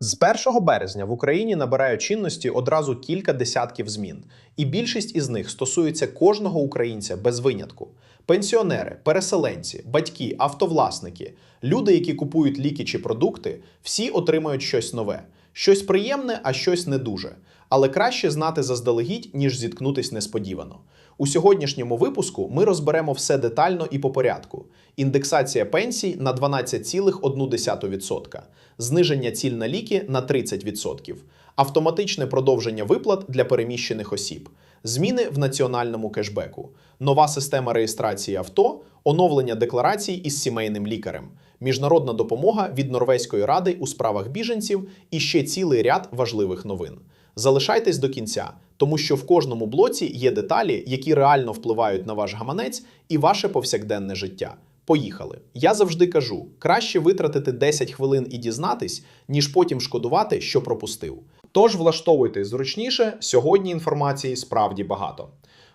З 1 березня в Україні набирають чинності одразу кілька десятків змін, і більшість із них стосується кожного українця без винятку. Пенсіонери, переселенці, батьки, автовласники, люди, які купують ліки чи продукти, всі отримають щось нове, щось приємне, а щось не дуже. Але краще знати заздалегідь, ніж зіткнутись несподівано. У сьогоднішньому випуску ми розберемо все детально і по порядку: індексація пенсій на 12,1%, зниження ціль на ліки на 30%, автоматичне продовження виплат для переміщених осіб, зміни в національному кешбеку, нова система реєстрації авто, оновлення декларацій із сімейним лікарем, міжнародна допомога від Норвезької ради у справах біженців і ще цілий ряд важливих новин. Залишайтесь до кінця, тому що в кожному блоці є деталі, які реально впливають на ваш гаманець і ваше повсякденне життя. Поїхали. Я завжди кажу: краще витратити 10 хвилин і дізнатись, ніж потім шкодувати, що пропустив. Тож влаштовуйтесь зручніше, сьогодні інформації справді багато.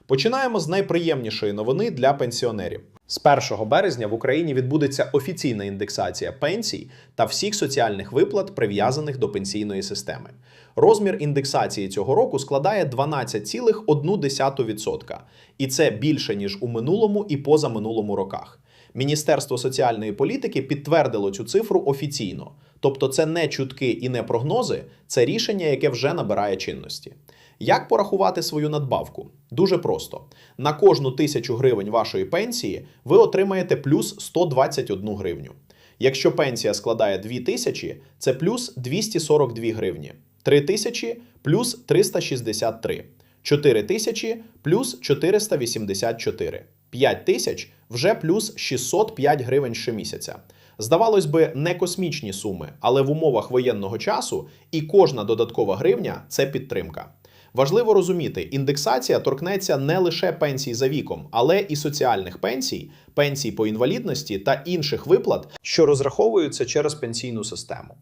Починаємо з найприємнішої новини для пенсіонерів. З 1 березня в Україні відбудеться офіційна індексація пенсій та всіх соціальних виплат, прив'язаних до пенсійної системи. Розмір індексації цього року складає 12,1%, і це більше ніж у минулому і позаминулому роках. Міністерство соціальної політики підтвердило цю цифру офіційно, тобто це не чутки і не прогнози, це рішення, яке вже набирає чинності. Як порахувати свою надбавку? Дуже просто: на кожну тисячу гривень вашої пенсії ви отримаєте плюс 121 гривню. Якщо пенсія складає 2 тисячі, це плюс 242 гривні, 3 тисячі плюс 363, 4 тисячі плюс 484, 5 тисяч вже плюс 605 гривень щомісяця. Здавалось би, не космічні суми, але в умовах воєнного часу і кожна додаткова гривня це підтримка. Важливо розуміти, індексація торкнеться не лише пенсій за віком, але і соціальних пенсій, пенсій по інвалідності та інших виплат, що розраховуються через пенсійну систему.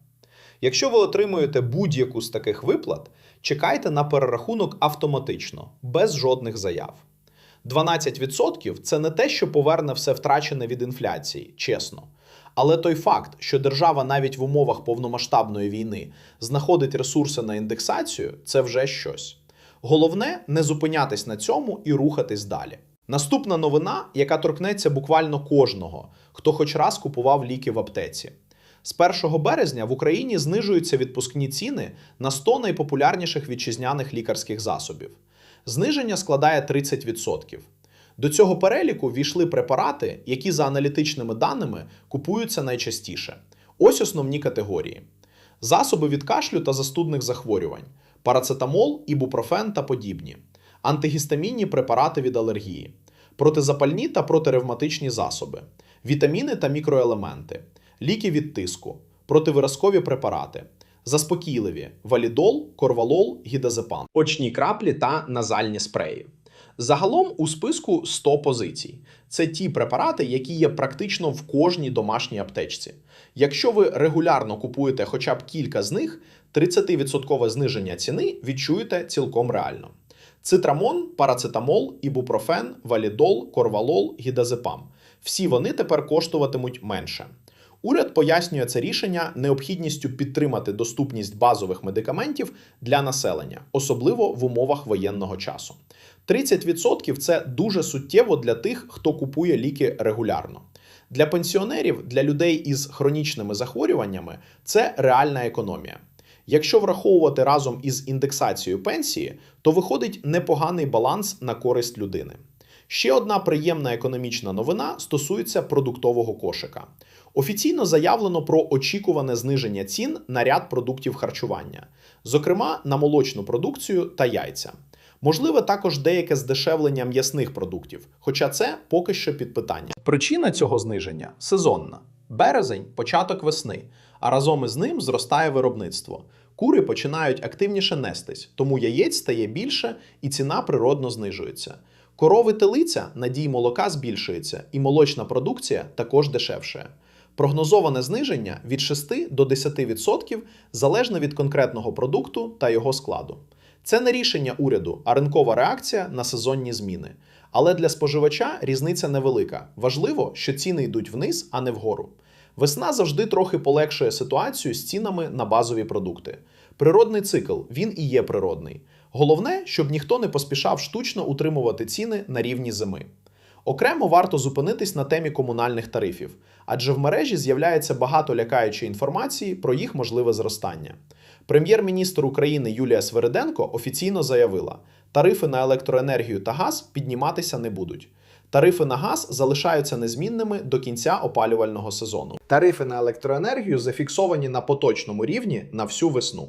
Якщо ви отримуєте будь-яку з таких виплат, чекайте на перерахунок автоматично, без жодних заяв. 12% це не те, що поверне все втрачене від інфляції, чесно. Але той факт, що держава навіть в умовах повномасштабної війни знаходить ресурси на індексацію, це вже щось. Головне не зупинятись на цьому і рухатись далі. Наступна новина, яка торкнеться буквально кожного, хто хоч раз купував ліки в аптеці. З 1 березня в Україні знижуються відпускні ціни на 100 найпопулярніших вітчизняних лікарських засобів. Зниження складає 30%. До цього переліку ввійшли препарати, які за аналітичними даними купуються найчастіше. Ось основні категорії: засоби від кашлю та застудних захворювань, парацетамол, ібупрофен та подібні, антигістамінні препарати від алергії, протизапальні та протиревматичні засоби, вітаміни та мікроелементи, ліки від тиску, противиразкові препарати. Заспокійливі. Валідол, корвалол, гідазепам, очні краплі та назальні спреї. Загалом у списку 100 позицій. Це ті препарати, які є практично в кожній домашній аптечці. Якщо ви регулярно купуєте хоча б кілька з них, 30% зниження ціни відчуєте цілком реально. Цитрамон, парацетамол, ібупрофен, валідол, корвалол, гідазепам. Всі вони тепер коштуватимуть менше. Уряд пояснює це рішення необхідністю підтримати доступність базових медикаментів для населення, особливо в умовах воєнного часу. 30% це дуже суттєво для тих, хто купує ліки регулярно. Для пенсіонерів, для людей із хронічними захворюваннями це реальна економія. Якщо враховувати разом із індексацією пенсії, то виходить непоганий баланс на користь людини. Ще одна приємна економічна новина стосується продуктового кошика. Офіційно заявлено про очікуване зниження цін на ряд продуктів харчування, зокрема на молочну продукцію та яйця. Можливе також деяке здешевлення м'ясних продуктів, хоча це поки що під питання. Причина цього зниження сезонна. Березень початок весни, а разом із ним зростає виробництво. Кури починають активніше нестись, тому яєць стає більше і ціна природно знижується. Корови телиця надій молока збільшується, і молочна продукція також дешевшає. Прогнозоване зниження від 6 до 10% залежно від конкретного продукту та його складу. Це не рішення уряду, а ринкова реакція на сезонні зміни. Але для споживача різниця невелика. Важливо, що ціни йдуть вниз, а не вгору. Весна завжди трохи полегшує ситуацію з цінами на базові продукти. Природний цикл він і є природний. Головне, щоб ніхто не поспішав штучно утримувати ціни на рівні зими. Окремо варто зупинитись на темі комунальних тарифів, адже в мережі з'являється багато лякаючої інформації про їх можливе зростання. Прем'єр-міністр України Юлія Свериденко офіційно заявила, тарифи на електроенергію та газ підніматися не будуть. Тарифи на газ залишаються незмінними до кінця опалювального сезону. Тарифи на електроенергію зафіксовані на поточному рівні на всю весну.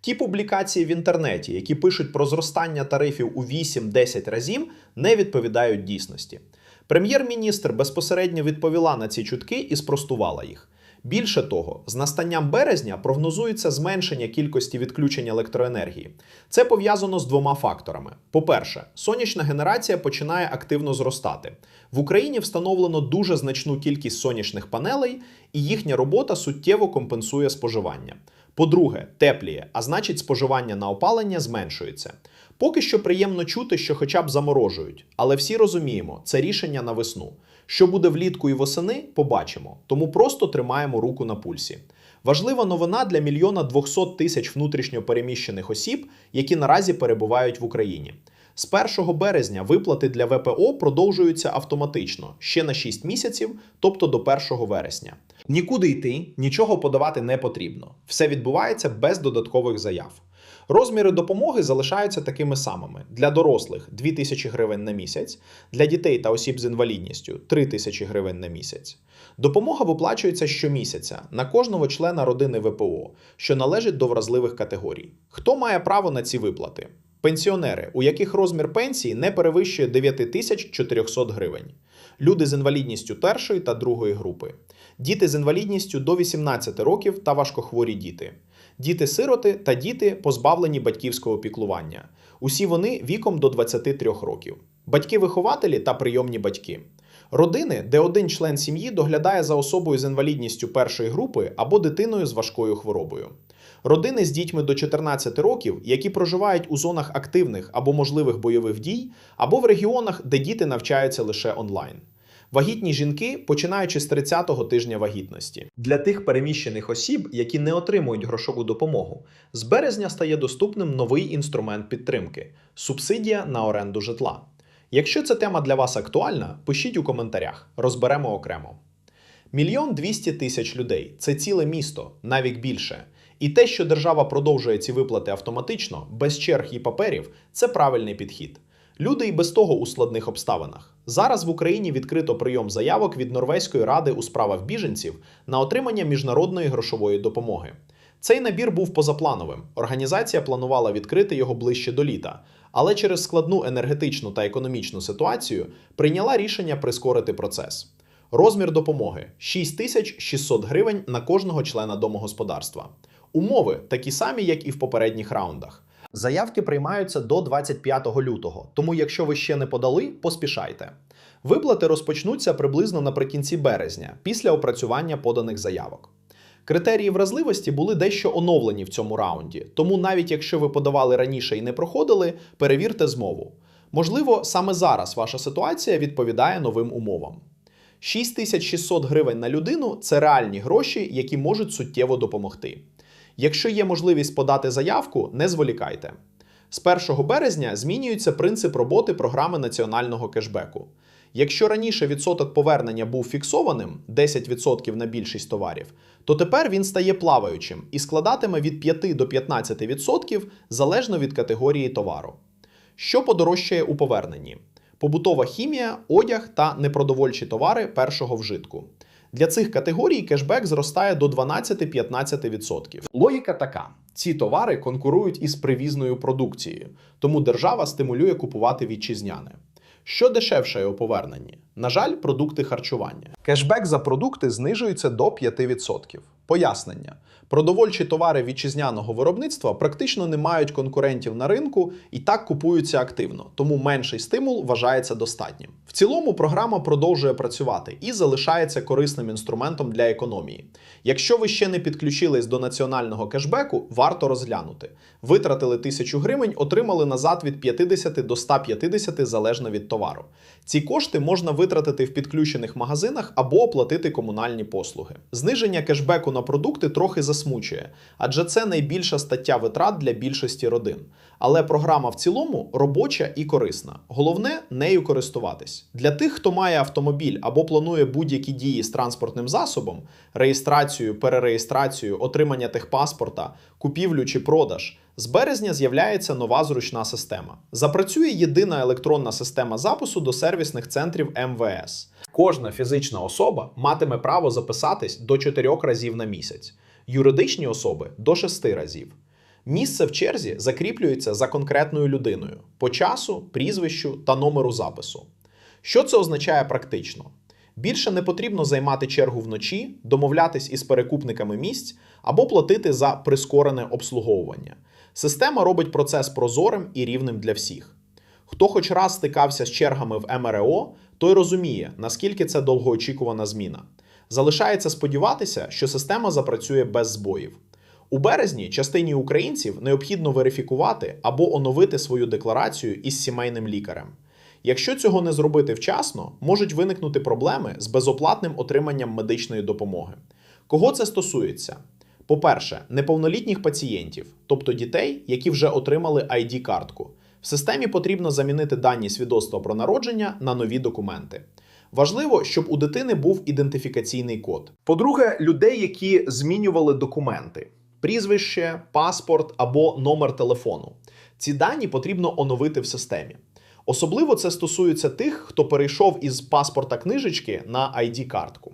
Ті публікації в інтернеті, які пишуть про зростання тарифів у 8-10 разів, не відповідають дійсності. Прем'єр-міністр безпосередньо відповіла на ці чутки і спростувала їх. Більше того, з настанням березня прогнозується зменшення кількості відключень електроенергії. Це пов'язано з двома факторами: по-перше, сонячна генерація починає активно зростати. В Україні встановлено дуже значну кількість сонячних панелей, і їхня робота суттєво компенсує споживання. По-друге, тепліє, а значить, споживання на опалення зменшується. Поки що приємно чути, що хоча б заморожують, але всі розуміємо, це рішення на весну. Що буде влітку і восени, побачимо. Тому просто тримаємо руку на пульсі. Важлива новина для мільйона 200 тисяч внутрішньо переміщених осіб, які наразі перебувають в Україні. З 1 березня виплати для ВПО продовжуються автоматично ще на 6 місяців, тобто до 1 вересня. Нікуди йти, нічого подавати не потрібно. Все відбувається без додаткових заяв. Розміри допомоги залишаються такими самими: для дорослих 2 тисячі гривень на місяць, для дітей та осіб з інвалідністю 3 тисячі гривень на місяць. Допомога виплачується щомісяця на кожного члена родини ВПО, що належить до вразливих категорій. Хто має право на ці виплати? Пенсіонери, у яких розмір пенсії не перевищує 9400 гривень, люди з інвалідністю першої та другої групи, діти з інвалідністю до 18 років та важкохворі діти, діти-сироти та діти, позбавлені батьківського піклування. Усі вони віком до 23 років, батьки-вихователі та прийомні батьки. Родини, де один член сім'ї доглядає за особою з інвалідністю першої групи або дитиною з важкою хворобою. Родини з дітьми до 14 років, які проживають у зонах активних або можливих бойових дій, або в регіонах, де діти навчаються лише онлайн. Вагітні жінки, починаючи з 30-го тижня вагітності. Для тих переміщених осіб, які не отримують грошову допомогу, з березня стає доступним новий інструмент підтримки субсидія на оренду житла. Якщо ця тема для вас актуальна, пишіть у коментарях, розберемо окремо. Мільйон двісті тисяч людей це ціле місто, навіть більше. І те, що держава продовжує ці виплати автоматично, без черг і паперів, це правильний підхід. Люди і без того у складних обставинах. Зараз в Україні відкрито прийом заявок від Норвезької ради у справах біженців на отримання міжнародної грошової допомоги. Цей набір був позаплановим. Організація планувала відкрити його ближче до літа, але через складну енергетичну та економічну ситуацію прийняла рішення прискорити процес. Розмір допомоги 6600 гривень на кожного члена домогосподарства. Умови такі самі, як і в попередніх раундах. Заявки приймаються до 25 лютого, тому якщо ви ще не подали, поспішайте. Виплати розпочнуться приблизно наприкінці березня, після опрацювання поданих заявок. Критерії вразливості були дещо оновлені в цьому раунді, тому навіть якщо ви подавали раніше і не проходили, перевірте змову. Можливо, саме зараз ваша ситуація відповідає новим умовам. 6600 гривень на людину це реальні гроші, які можуть суттєво допомогти. Якщо є можливість подати заявку, не зволікайте. З 1 березня змінюється принцип роботи програми національного кешбеку. Якщо раніше відсоток повернення був фіксованим 10% на більшість товарів, то тепер він стає плаваючим і складатиме від 5 до 15% залежно від категорії товару. Що подорожчає у поверненні? Побутова хімія, одяг та непродовольчі товари першого вжитку. Для цих категорій кешбек зростає до 12-15%. Логіка така: ці товари конкурують із привізною продукцією, тому держава стимулює купувати вітчизняне. Що дешевше у поверненні? На жаль, продукти харчування. Кешбек за продукти знижується до 5%. Пояснення. Продовольчі товари вітчизняного виробництва практично не мають конкурентів на ринку і так купуються активно, тому менший стимул вважається достатнім. В цілому програма продовжує працювати і залишається корисним інструментом для економії. Якщо ви ще не підключились до національного кешбеку, варто розглянути. Витратили 1000 гривень, отримали назад від 50 до 150 залежно від товару. Ці кошти можна витратити в підключених магазинах або оплатити комунальні послуги. Зниження кешбеку на продукти трохи засмучує, адже це найбільша стаття витрат для більшості родин. Але програма в цілому робоча і корисна. Головне нею користуватись. Для тих, хто має автомобіль або планує будь-які дії з транспортним засобом, реєстрацію, перереєстрацію, отримання техпаспорта, купівлю чи продаж. З березня з'являється нова зручна система. Запрацює єдина електронна система запису до сервісних центрів МВС. Кожна фізична особа матиме право записатись до 4 разів на місяць, юридичні особи до 6 разів. Місце в черзі закріплюється за конкретною людиною по часу, прізвищу та номеру запису. Що це означає практично? Більше не потрібно займати чергу вночі, домовлятись із перекупниками місць або платити за прискорене обслуговування. Система робить процес прозорим і рівним для всіх. Хто хоч раз стикався з чергами в МРО, той розуміє, наскільки це довгоочікувана зміна. Залишається сподіватися, що система запрацює без збоїв. У березні частині українців необхідно верифікувати або оновити свою декларацію із сімейним лікарем. Якщо цього не зробити вчасно, можуть виникнути проблеми з безоплатним отриманням медичної допомоги. Кого це стосується? По-перше, неповнолітніх пацієнтів, тобто дітей, які вже отримали id картку В системі потрібно замінити дані свідоцтва про народження на нові документи. Важливо, щоб у дитини був ідентифікаційний код. По-друге, людей, які змінювали документи: прізвище, паспорт або номер телефону. Ці дані потрібно оновити в системі. Особливо це стосується тих, хто перейшов із паспорта книжечки на id картку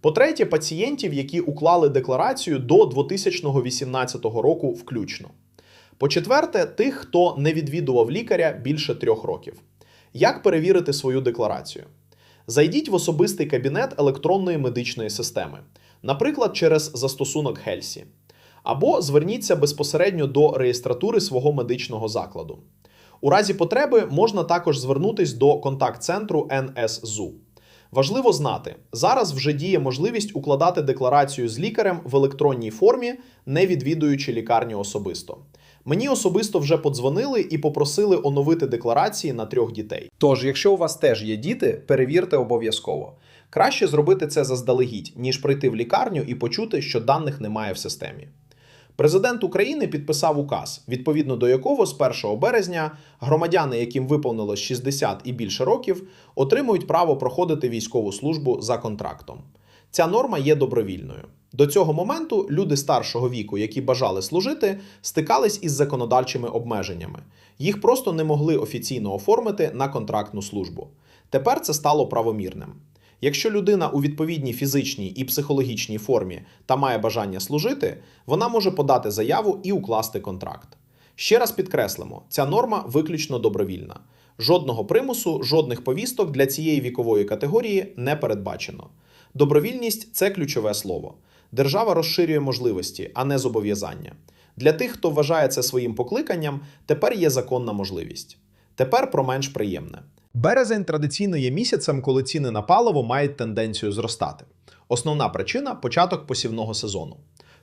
По-третє, пацієнтів, які уклали декларацію до 2018 року включно. По-четверте, тих, хто не відвідував лікаря більше трьох років. Як перевірити свою декларацію? Зайдіть в особистий кабінет електронної медичної системи, наприклад, через застосунок Хельсі. Або зверніться безпосередньо до реєстратури свого медичного закладу. У разі потреби можна також звернутись до контакт-центру НСЗУ. Важливо знати, зараз вже діє можливість укладати декларацію з лікарем в електронній формі, не відвідуючи лікарню особисто. Мені особисто вже подзвонили і попросили оновити декларації на трьох дітей. Тож, якщо у вас теж є діти, перевірте обов'язково. Краще зробити це заздалегідь, ніж прийти в лікарню і почути, що даних немає в системі. Президент України підписав указ, відповідно до якого з 1 березня громадяни, яким виповнилось 60 і більше років, отримують право проходити військову службу за контрактом. Ця норма є добровільною. До цього моменту люди старшого віку, які бажали служити, стикались із законодавчими обмеженнями. Їх просто не могли офіційно оформити на контрактну службу. Тепер це стало правомірним. Якщо людина у відповідній фізичній і психологічній формі та має бажання служити, вона може подати заяву і укласти контракт. Ще раз підкреслимо, ця норма виключно добровільна. Жодного примусу, жодних повісток для цієї вікової категорії не передбачено. Добровільність це ключове слово. Держава розширює можливості, а не зобов'язання. Для тих, хто вважає це своїм покликанням, тепер є законна можливість. Тепер про менш приємне. Березень традиційно є місяцем, коли ціни на паливо мають тенденцію зростати. Основна причина початок посівного сезону.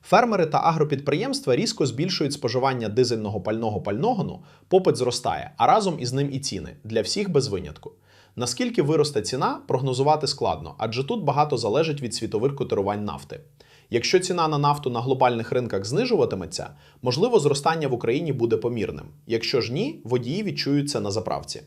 Фермери та агропідприємства різко збільшують споживання дизельного пального пального, попит зростає, а разом із ним і ціни для всіх без винятку. Наскільки виросте ціна, прогнозувати складно, адже тут багато залежить від світових котирувань нафти. Якщо ціна на нафту на глобальних ринках знижуватиметься, можливо, зростання в Україні буде помірним. Якщо ж ні, водії відчують це на заправці.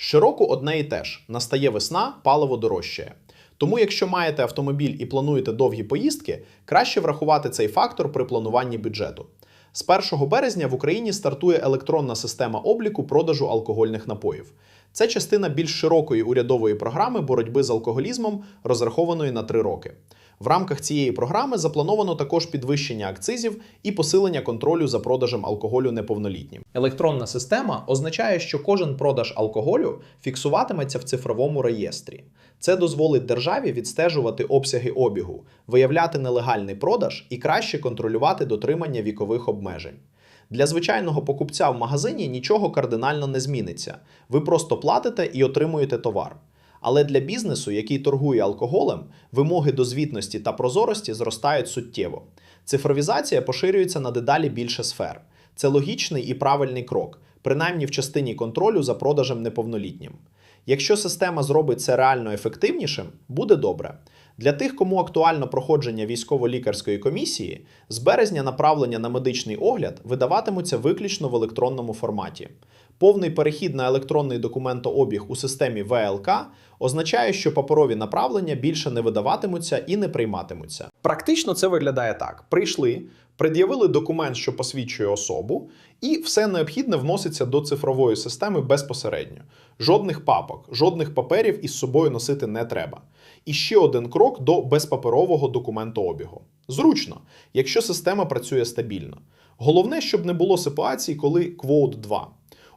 Щороку одне і те ж: настає весна, паливо дорожчає. Тому, якщо маєте автомобіль і плануєте довгі поїздки, краще врахувати цей фактор при плануванні бюджету. З 1 березня в Україні стартує електронна система обліку продажу алкогольних напоїв. Це частина більш широкої урядової програми боротьби з алкоголізмом, розрахованої на 3 роки. В рамках цієї програми заплановано також підвищення акцизів і посилення контролю за продажем алкоголю неповнолітнім. Електронна система означає, що кожен продаж алкоголю фіксуватиметься в цифровому реєстрі. Це дозволить державі відстежувати обсяги обігу, виявляти нелегальний продаж і краще контролювати дотримання вікових обмежень. Для звичайного покупця в магазині нічого кардинально не зміниться. Ви просто платите і отримуєте товар. Але для бізнесу, який торгує алкоголем, вимоги до звітності та прозорості зростають суттєво. Цифровізація поширюється на дедалі більше сфер. Це логічний і правильний крок, принаймні в частині контролю за продажем неповнолітнім. Якщо система зробить це реально ефективнішим, буде добре. Для тих, кому актуально проходження військово-лікарської комісії, з березня направлення на медичний огляд видаватимуться виключно в електронному форматі. Повний перехід на електронний документообіг у системі ВЛК означає, що паперові направлення більше не видаватимуться і не прийматимуться. Практично це виглядає так: прийшли, пред'явили документ, що посвідчує особу, і все необхідне вноситься до цифрової системи безпосередньо. Жодних папок, жодних паперів із собою носити не треба. І ще один крок до безпаперового документообігу. Зручно, якщо система працює стабільно. Головне, щоб не було ситуацій, коли квоут 2.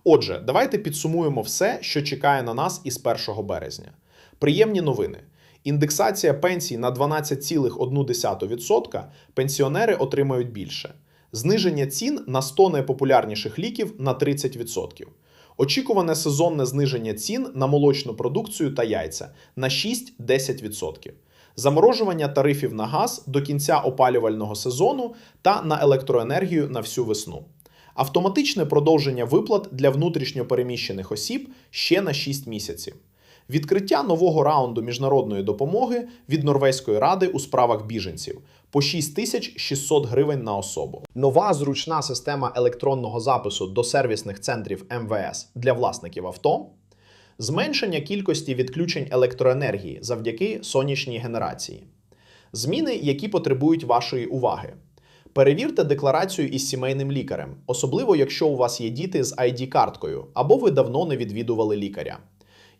Отже, давайте підсумуємо все, що чекає на нас із 1 березня. Приємні новини. Індексація пенсій на 12,1% пенсіонери отримають більше. Зниження цін на 100 найпопулярніших ліків на 30%. Очікуване сезонне зниження цін на молочну продукцію та яйця на 6-10%. Заморожування тарифів на газ до кінця опалювального сезону та на електроенергію на всю весну. Автоматичне продовження виплат для внутрішньопереміщених осіб ще на 6 місяців. Відкриття нового раунду міжнародної допомоги від Норвезької ради у справах біженців по 6600 гривень на особу. Нова зручна система електронного запису до сервісних центрів МВС для власників авто. Зменшення кількості відключень електроенергії завдяки сонячній генерації. Зміни, які потребують вашої уваги. Перевірте декларацію із сімейним лікарем, особливо якщо у вас є діти з ID-карткою або ви давно не відвідували лікаря.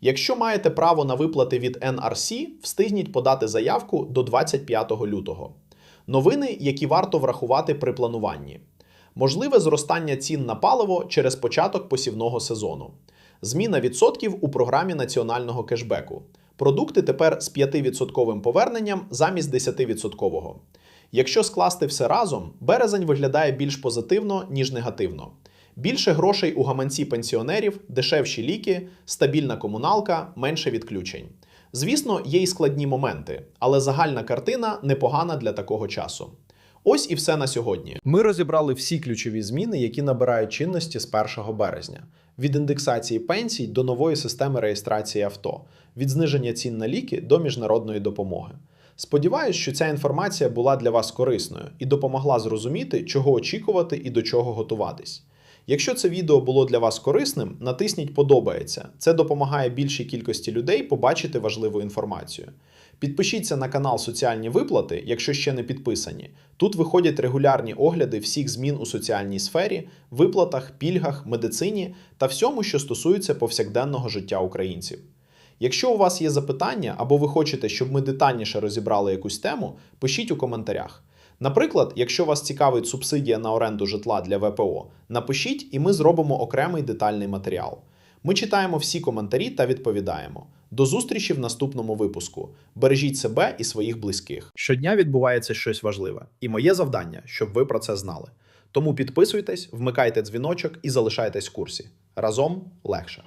Якщо маєте право на виплати від NRC, встигніть подати заявку до 25 лютого. Новини, які варто врахувати при плануванні. Можливе зростання цін на паливо через початок посівного сезону. Зміна відсотків у програмі національного кешбеку. Продукти тепер з 5% поверненням замість 10%. Якщо скласти все разом, березень виглядає більш позитивно, ніж негативно. Більше грошей у гаманці пенсіонерів, дешевші ліки, стабільна комуналка, менше відключень. Звісно, є й складні моменти, але загальна картина непогана для такого часу. Ось і все на сьогодні. Ми розібрали всі ключові зміни, які набирають чинності з 1 березня: від індексації пенсій до нової системи реєстрації авто, від зниження цін на ліки до міжнародної допомоги. Сподіваюсь, що ця інформація була для вас корисною і допомогла зрозуміти, чого очікувати і до чого готуватись. Якщо це відео було для вас корисним, натисніть Подобається. Це допомагає більшій кількості людей побачити важливу інформацію. Підпишіться на канал Соціальні Виплати, якщо ще не підписані. Тут виходять регулярні огляди всіх змін у соціальній сфері, виплатах, пільгах, медицині та всьому, що стосується повсякденного життя українців. Якщо у вас є запитання або ви хочете, щоб ми детальніше розібрали якусь тему, пишіть у коментарях. Наприклад, якщо вас цікавить субсидія на оренду житла для ВПО, напишіть і ми зробимо окремий детальний матеріал. Ми читаємо всі коментарі та відповідаємо. До зустрічі в наступному випуску. Бережіть себе і своїх близьких. Щодня відбувається щось важливе, і моє завдання, щоб ви про це знали. Тому підписуйтесь, вмикайте дзвіночок і залишайтесь в курсі. Разом легше.